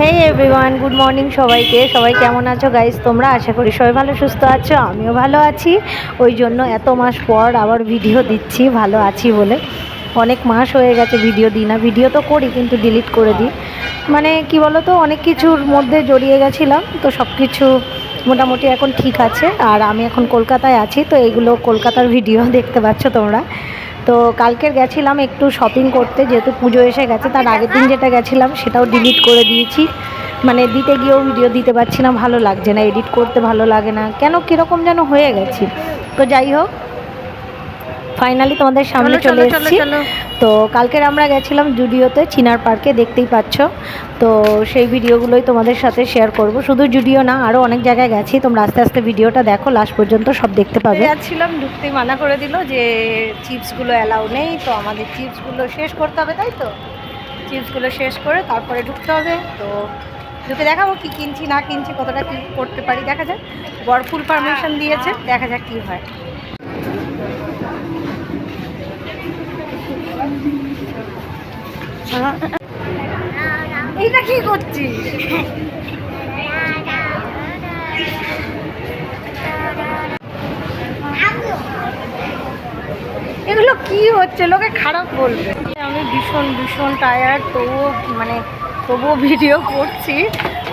হে everyone good morning সবাইকে। সবাই কেমন আছো গাইস তোমরা আশা করি সবাই ভালো, সুস্থ আছো, আমিও ভালো আছি। ওই জন্য এত মাস পর আবার ভিডিও দিচ্ছি, ভালো আছি বলে। অনেক মাস হয়ে গেছে ভিডিও দিই না। ভিডিও তো করি কিন্তু ডিলিট করে দিই। মানে কি বলো তো অনেক কিছুর মধ্যে জড়িয়ে গেছিলাম, তো সব কিছু মোটামুটি এখন ঠিক আছে। আর আমি এখন কলকাতায় আছি, তো এগুলো কলকাতার ভিডিও দেখতে পাচ্ছ তোমরা। তো কালকের গেছিলাম একটু শপিং করতে, যেহেতু পুজো এসে গেছে, তার আগের দিন যেটা গেছিলাম সেটাও ডিলিট করে দিয়েছি। মানে দিতে গিয়েও ভিডিও দিতে পারছি না, ভালো লাগছে না এডিট করতে ভালো লাগে না। কেন, কীরকম যেন হয়ে গেছি। তো যাই হোক ফাইনালি তোমাদের সামনে চলে এসেছি। তো কালকের আমরা গেছিলাম জুডিওতে চিনার পার্কে দেখতেই পাচ্ছ। তো সেই ভিডিওগুলোই তোমাদের সাথে শেয়ার করব। শুধু জুডিও না আরও অনেক জায়গায় গেছি। তোমরা আস্তে আস্তে ভিডিওটা দেখো লাস্ট পর্যন্ত সব দেখতে পাবে। যাচ্ছিলাম ঢুকতেই মানা করে দিল যে চিপসগুলো অ্যালাউ নেই তো আমাদের চিপসগুলো শেষ করতে হবে তাই তো? চিপসগুলো শেষ করে তারপরে ঢুকতে হবে। তো ঢুকে দেখাবো কি কিনছি না কিনছি কতটা কি করতে পারি দেখা যাক। বর ফুল পারমিশন দিয়েছে দেখা যাক কি হয়। এইটা কি করছিস? এগুলো কি হচ্ছে? লোকে খারাপ বলবে। আমি ভীষণ ভীষণ টায়ার্ড তবুও মানে তবুও ভিডিও করছি।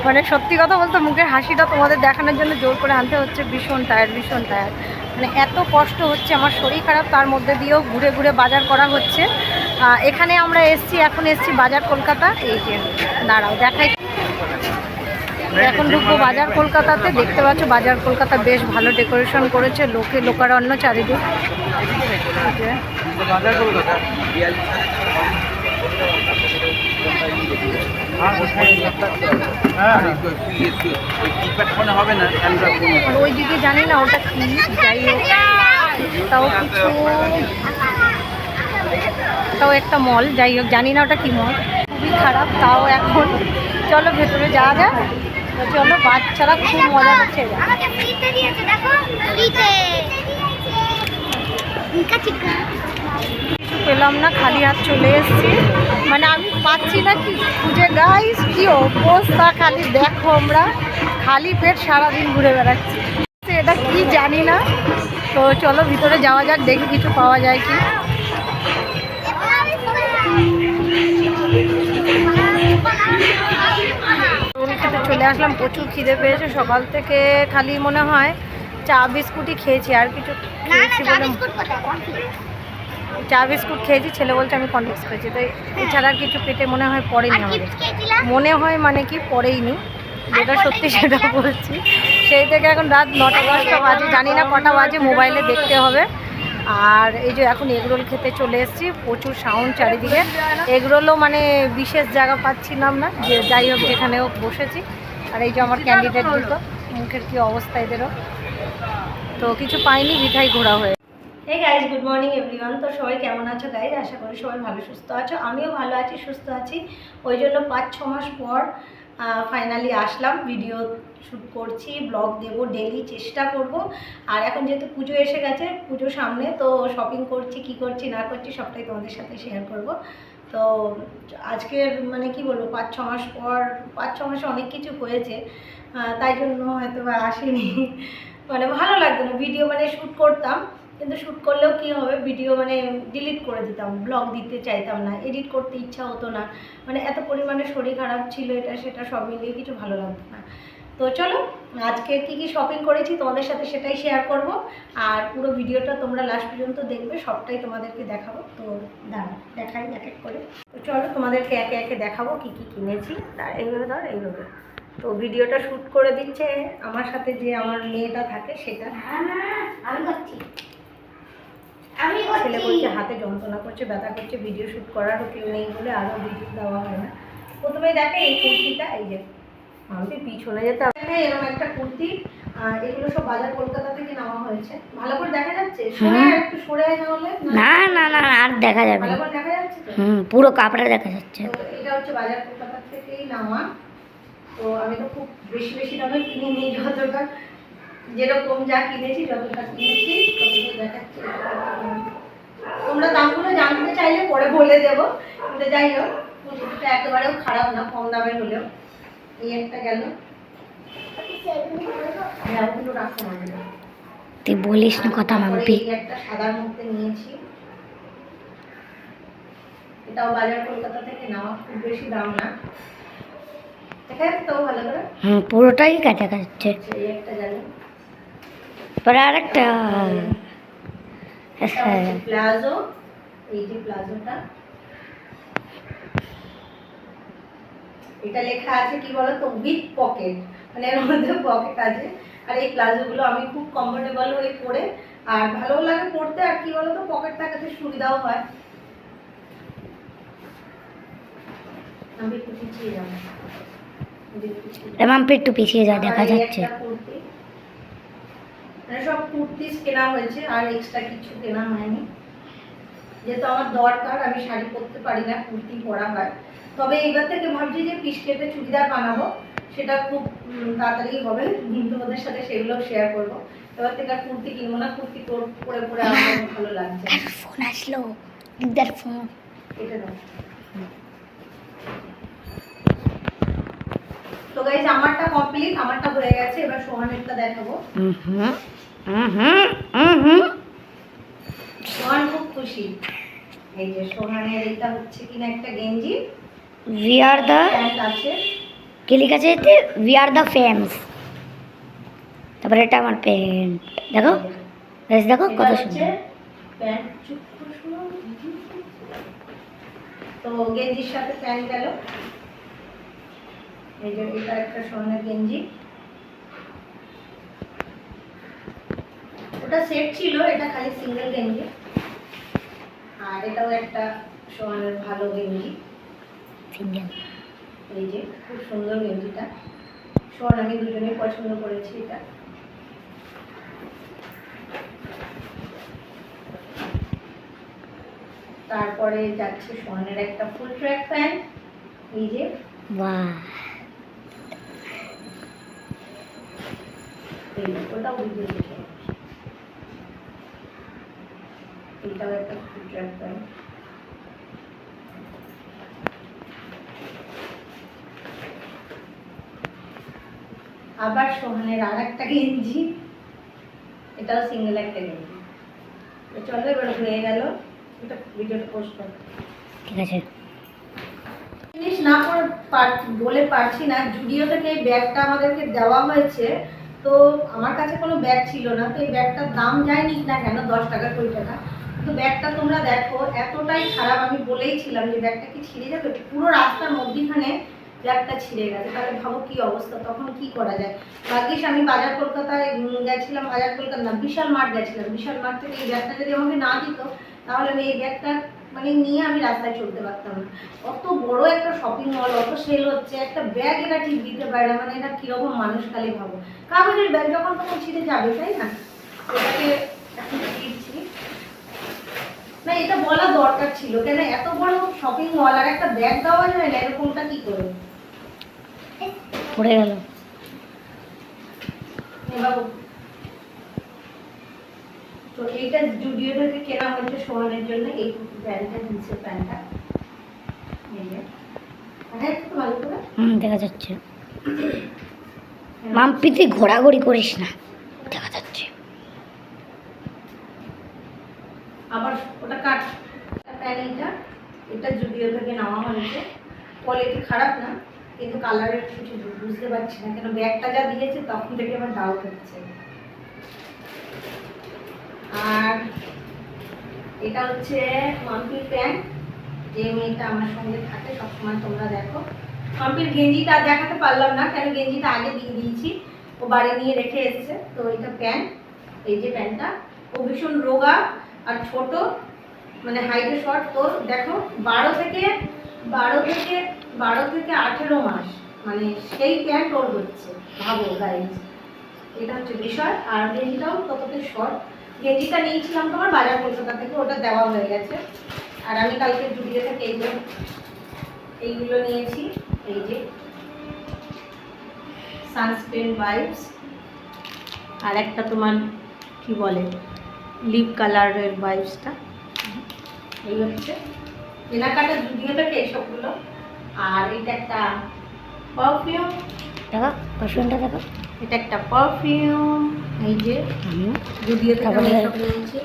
মানে সত্যি কথা বলতে মুখের হাসিটা তোমাদের দেখানোর জন্য জোর করে আনতে হচ্ছে। ভীষণ টায়ার্ড ভীষণ টায়ার্ড মানে এত কষ্ট হচ্ছে, আমার শরীর খারাপ, তার মধ্যে দিয়েও ঘুরে ঘুরে বাজার করা হচ্ছে। এখানে আমরা এসছি এখন এসছি বাজার কলকাতা। এই যে দাঁড়াও দেখাই। এখন ঢুকবো বাজার কলকাতাতে দেখতে পাচ্ছ বাজার কলকাতা বেশ ভালো ডেকোরেশন করেছে লোকে লোকারণ্য চারিদিক। এই যে। হবে না ওইদিকে জানি না ওটা কি যাই হোক। তাও কিছু তাও একটা মল যাই হোক জানি না ওটা কি মল খুবই খারাপ তাও এখন। চলো ভেতরে যাওয়া যায় চলো বাচ্চারা খুব মজা করছে। কিছু পেলাম না খালি হাত চলে এসেছি। মানে আমি পাচ্ছি না কি? খুঁজে গাইস কি অবস্থা? খালি দেখো আমরা। খালি পেট সারাদিন ঘুরে বেড়াচ্ছি। এটা কি জানি না। তো চলো ভিতরে যাওয়া যাক দেখি কিছু পাওয়া যায় কি। চলে আসলাম প্রচুর খিদে পেয়েছে। সকাল থেকে খালি মনে হয় চা বিস্কুটই খেয়েছি আর কিছু খেয়েছি চা বলে বিস্কুট চা বিস্কুট খেয়েছি ছেলে বলছে আমি কনফিক্স খেয়েছি তো এছাড়া আর কিছু পেটে মনে হয় পড়েনি আমাদের। মনে হয় মানে কি পড়েইনি যেটা সত্যি সেটা বলছি। সেই থেকে এখন রাত নটা দশটা বাজে জানি না কটা বাজে মোবাইলে দেখতে হবে। আর এই যে এখন এগরোল খেতে চলে এসেছি, প্রচুর সাউন্ড চারিদিকে। এগরোলও মানে বিশেষ জায়গা পাচ্ছিলাম না, যে যাই হোক যেখানে হোক বসেছি। আর এই যে আমার ক্যান্ডিডেট দুটো, মুখের কি অবস্থা এদেরও? তো কিছু পাইনি, মিঠাই ঘোরা হয়ে। Hey guys good morning everyone তো সবাই কেমন আছো গাইজ আশা করি সবাই ভালো, সুস্থ আছো। আমিও ভালো আছি, সুস্থ আছি। ওই জন্য পাঁচ, ছ মাস পর ফাইনালি আসলাম ভিডিও শ্যুট করছি ব্লগ দেব ডেলি চেষ্টা করব। আর এখন যেহেতু পুজো এসে গেছে, পুজো সামনে, তো শপিং করছি, কি করছি, না করছি, সবটাই তোমাদের সাথে শেয়ার করব। তো আজকের মানে কি বলব, পাঁচ, ছ মাস পর, পাঁচ, ছ মাসে অনেক কিছু হয়েছে তাই জন্য হয়তো বা আসেনি। মানে ভালো লাগতো না ভিডিও মানে শ্যুট করতাম, কিন্তু শ্যুট করলেও কি হবে ভিডিও মানে ডিলিট করে দিতাম ব্লগ দিতে চাইতাম না এডিট করতে ইচ্ছা হতো না। মানে এত পরিমাণে শরীর খারাপ ছিল এটা, সেটা সব মিলিয়ে কিছু ভালো লাগতো না। তো চলো আজকে কি কি শপিং করেছি তোমাদের সাথে সেটাই শেয়ার করব। আর পুরো ভিডিওটা তোমরা লাস্ট পর্যন্ত দেখবে সবটাই তোমাদেরকে দেখাবো। তো দাঁড়া দেখাই এক এক করে। তো চলো তোমাদেরকে একে একে দেখাবো কি কি কিনেছি। এইভাবে ধর এইভাবে। তো ভিডিওটা শ্যুট করে দিচ্ছে আমার সাথে যে আমার মেয়েটা থাকে সেটা। আমি করছি। আমি ছেলে বলছে হাতে যন্ত্রণা করছে ব্যথা করছে ভিডিও শ্যুট করারও কেউ নেই বলে আরও ভিডিও দেওয়া হয় না। প্রথমে দেখে এই কুর্তিটা এই যে আমি পিছনে যেতে এরকম একটা কুর্তি এগুলো সব বাজার কলকাতা থেকে নেওয়া হয়েছে। ভালো করে দেখা যাচ্ছে? একটু সরে আয় তাহলে না? না না আর দেখা যাবে ভালো করে দেখা যাচ্ছে হুম পুরো কাপড়ে দেখা যাচ্ছে। এটা হচ্ছে বাজার কলকাতা থেকেই নেওয়া। তো আমি তো খুব বেশি বেশি দামে কিনে নিই যতটা যেরকম যা কিনেছি যতটা কিনেছি ততটা দেখাচ্ছি। তোমরা দামগুলো জানতে চাইলে পরে বলে দেবো। কিন্তু যাই হোক একেবারেও খারাপ না কম দামের হলেও। এই একটা গেল। তুই বলিস না কথা তারপরে মাম্পি। একটা সাদার মধ্যে নিয়েছি। এটাও বাজার কলকাতা থেকে নেওয়া খুব বেশি দাম না। দেখা যাচ্ছে তো ভালো করে? হুম পুরোটাই কাটা গেল। পরে আর একটা হ্যাঁ। প্লাজো। এই যে প্লাজোটা। এটা লেখা আছে কি বলতো? উইথ পকেট মানে এর মধ্যে পকেট আছে। আর এই প্লাজোগুলো আমি খুব কমফোর্টেবল হয়ে পরে আর ভালো লাগে পরতে আর কি বলতো? পকেট থাকাতে সুবিধাও হয়। আমি একটু পিছিয়ে যাব। মাম্পি একটু পিছিয়ে দেখা যাচ্ছে। মানে সব কুর্তিস কেনা হয়েছে। আর এক্সট্রা কিছু কেনা হয়নি। যেহেতু আমার দরকার আমি শাড়ি পরতে পারি না কুর্তি পরা হয়। তবে এবার থেকে ভাবছি যে পিস কেটে চুড়িদার বানাবো। সেটা খুব তাড়াতাড়ি হবে। তোমাদের সাথে সেগুলো শেয়ার করব। এবার থেকে আর কুর্তি কিনবো না কুর্তি পরে পরে আমার ভালো লাগছে। ফোন আসলো। দিদার ফোন। এটা দাও। তো গাইজ আমারটা কমপ্লিট আমারটা হয়ে গেছে। এবার সোহানেরটা দেখাবো। হুম হুম হুম হুম হুম হুম সোহান খুব খুশি। এই যে সোহানের এটা হচ্ছে কিনা একটা গেঞ্জি। উই আর দ্য কি লেখা আছে এতে উই আর দ্য ফেমস তারপরে এটা আমার প্যান্ট দেখো দেখো কত সুন্দর। তো গেঞ্জির সাথে প্যান্ট গেল। এই যে এটা একটা সোহানের গেঞ্জি। ওটা সেট ছিল এটা খালি সিঙ্গেল গেঞ্জি। আর এটাও একটা সোহানের ভালো গেঞ্জি। সিঙ্গেল এই যে খুব সুন্দর গেঞ্জিটা শোন আমি দুজনেই পছন্দ করেছি এটা। তারপরে যাচ্ছে সোহানের একটা ফুল ট্র্যাক প্যান্ট এই যে। ওটাও বুঝে এটাও একটা ফুল ট্র্যাক প্যান্ট আবার সোহানের আর একটা গেঞ্জি। এটাও সিঙ্গেল একটা গেঞ্জি। চলো এবার হয়ে গেল। এটা ভিডিওটা পোস্ট করো। ঠিক আছে। জিনিস না করে বলে পারছি না। জুডিও থেকে এই ব্যাগটা আমাদেরকে দেওয়া হয়েছে তো আমার কাছে কোনো ব্যাগ ছিল না। তো এই ব্যাগটার দাম যায়নি না কেন দশ টাকা কুড়ি টাকা। তো ব্যাগটা তোমরা দেখো এতটাই খারাপ আমি বলেই ছিলাম যে ব্যাগটা কি ছিঁড়ে যাবে? পুরো রাস্তার মধ্যিখানে ব্যাগটা ছিঁড়ে গেছে। তাহলে ভাবো কি অবস্থা, তখন কি করা যায়? ভাগ্যিস আমি বাজার কলকাতায় গেছিলাম, বাজার কলকাতা না, বিশাল মাঠ গেছিলাম। বিশাল মাঠ থেকে এই ব্যাগটা যদি আমাকে না দিত, তাহলে আমি এই ব্যাগটা মানে নিয়ে আমি রাস্তায় চলতে পারতাম না। অত বড় একটা শপিং মল অত সেল হচ্ছে, একটা ব্যাগ এরা ঠিক দিতে পারে না মানে এটা কীরকম মানুষ খালি ভাবো। কাগজের ব্যাগ যখন তখন ছিঁড়ে যাবে, তাই না? না, এটা বলা দরকার ছিল, কেন? এত বড় শপিং মল আর একটা ব্যাগ দেওয়া যায় না, এরকমটা কি করে? পড়ে গেল। এ তো এইটা জুডিও থেকে কেনা হয়েছে সোহানের জন্য এই প্যান্টটা জিন্সের প্যান্টটা। এই যে। একটু ভালো করে। হুম দেখা যাচ্ছে। মাম্পি তুই ঘোরাঘুরি করিস না দেখা যাচ্ছে। আবার ওটা কাট। প্যান এইটা এটা জুডিও থেকে নেওয়া হয়েছে। কোয়ালিটি খারাপ না। কিন্তু কালারের কিছু বুঝতে পারছি না। কেন ব্যাগটা যা দিয়েছে, তখন থেকে আমার ডাউট হচ্ছে। আর এটা হচ্ছে মাম্পির প্যান্ট। যে মেয়েটা আমার সঙ্গে থাকে, সবসময় তোমরা দেখো। মাম্পির গেঞ্জিটা দেখাতে পারলাম না, কেন গেঞ্জিটা আগে দিয়ে দিয়েছি। ও বাড়ি নিয়ে রেখে এসেছে। তো এটা প্যান্ট, এই যে প্যান্টটা। ও ভীষণ রোগা আর ছোট মানে হাইটে শর্ট। তো দেখো, বারো থেকে বারো থেকে বারো থেকে আঠেরো মাস মানে সেই প্যান্ট ওর হচ্ছে, ভাবো গাইজ এটা হচ্ছে বিষয়, আর গেঞ্জিটাও তততে শর্ট গেঞ্জিটা নিয়েছিলাম তোমার বাজার কলকাতা থেকে, ওটা দেওয়া হয়ে গেছে। আর আমি কালকে জুড়িয়ে থেকে এই যে এইগুলো নিয়েছি, এই যে সানস্ক্রিন ওয়াইপস আর একটা তোমার কি বলে লিপ কালারের ওয়াইপসটা এই হচ্ছে। কেনাকাটা জুডিও থেকে এইসবগুলো আর এটা একটা পারফিউম দেখো পারফিউমটা দেখো এটা একটা পারফিউম এই যে যদিও থেকে সব নিয়েছি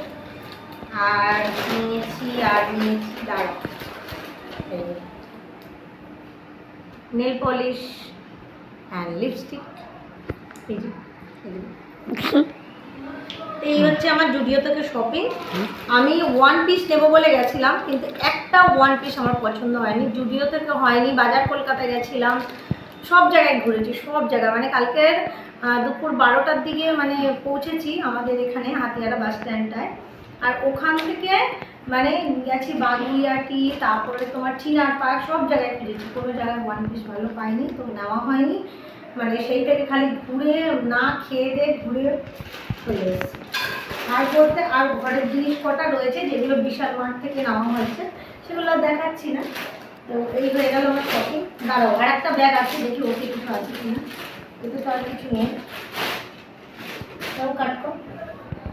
আর নিয়েছি আর নিয়েছি দাঁড়া নেল পলিশ অ্যান্ড লিপস্টিক এই যে। এই এই হচ্ছে আমার জুডিও থেকে শপিং আমি ওয়ান পিস নেব বলে গেছিলাম, কিন্তু একটা ওয়ান পিস আমার পছন্দ হয়নি। জুডিও থেকে হয়নি, বাজার কলকাতায় গেছিলাম, সব জায়গায় ঘুরেছি, সব জায়গায়। মানে কালকের দুপুর বারোটার দিকে মানে পৌঁছেছি আমাদের এখানে হাতিয়ারা বাস স্ট্যান্ডটায় আর ওখান থেকে মানে গেছি বাগুইয়াটি তারপরে তোমার চিনার পার্ক, সব জায়গায় ঘুরেছি। কোনো জায়গায় ওয়ান পিস ভালো পাইনি, তো নেওয়া হয়নি। মানে সেইটাকে খালি ঘুরে না খেয়ে দিয়ে ঘুরে চলে আর বলতে আর ঘরের জিনিস কটা রয়েছে, যেগুলো বিশাল মাঠ থেকে নেওয়া হয়েছে, সেগুলো দেখাচ্ছি না। তো এই হয়ে গেল আমার শপিং দাঁড়াও, আর একটা ব্যাগ আছে, দেখি ওকে কিছু আছে কিনা এতে তো আর কিছু নেই। তাও কাটকো।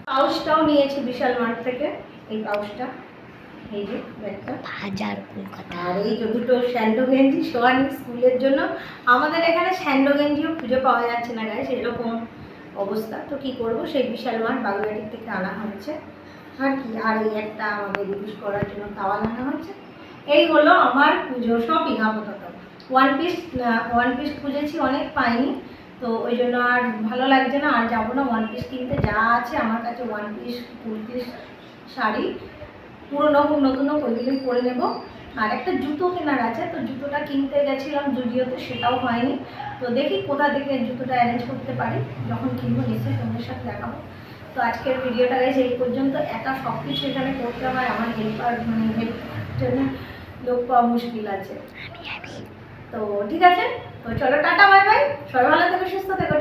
পাউচটাও নিয়েছি বিশাল মাঠ থেকে, এই পাউচটা এই যে ব্যাগটা হাজার কলকাতা। আর এই যে দুটো স্যান্ডো গেঞ্জি সোয়ানি স্কুলের জন্য আমাদের এখানে স্যান্ডো গেঞ্জিও খুঁজে পাওয়া যাচ্ছে না গায়ে সেরকম অবস্থা। তো কি করব সেই বিশাল মাঠ বাগুয়াটির থেকে আনা হচ্ছে আর কি আর এই একটা আমাদের ইউজ করার জন্য তাওয়াল আনা হচ্ছে এই হলো আমার পুজো শপিং আপাতত। ওয়ান পিস ওয়ান পিস খুঁজেছি অনেক পাইনি। তো ওই জন্য আর ভালো লাগছে না আর যাব না। ওয়ান পিস কিনতে যা আছে আমার কাছে ওয়ান পিস কুর্তি শাড়ি। পুরোনো হোক নতুন হোক ওইগুলোই পরে নেব। আর একটা জুতো কেনার আছে তো জুতোটা কিনতে গেছিলাম জুডিওতে সেটাও হয়নি। তো দেখি কোথা থেকে জুতোটা অ্যারেঞ্জ করতে পারি যখন কিনবো নিশ্চয়ই তোমাদের সাথে দেখাবো। তো আজকের ভিডিওটা গেছে এই পর্যন্ত। একা সব কিছু এখানে করতে হয় আমার হেল্পার মানে হেল্প জন্য লোক পাওয়া মুশকিল আছে। তো ঠিক আছে তো চলো টাটা বাই বাই সবাই ভালো থেকো সুস্থ থেকো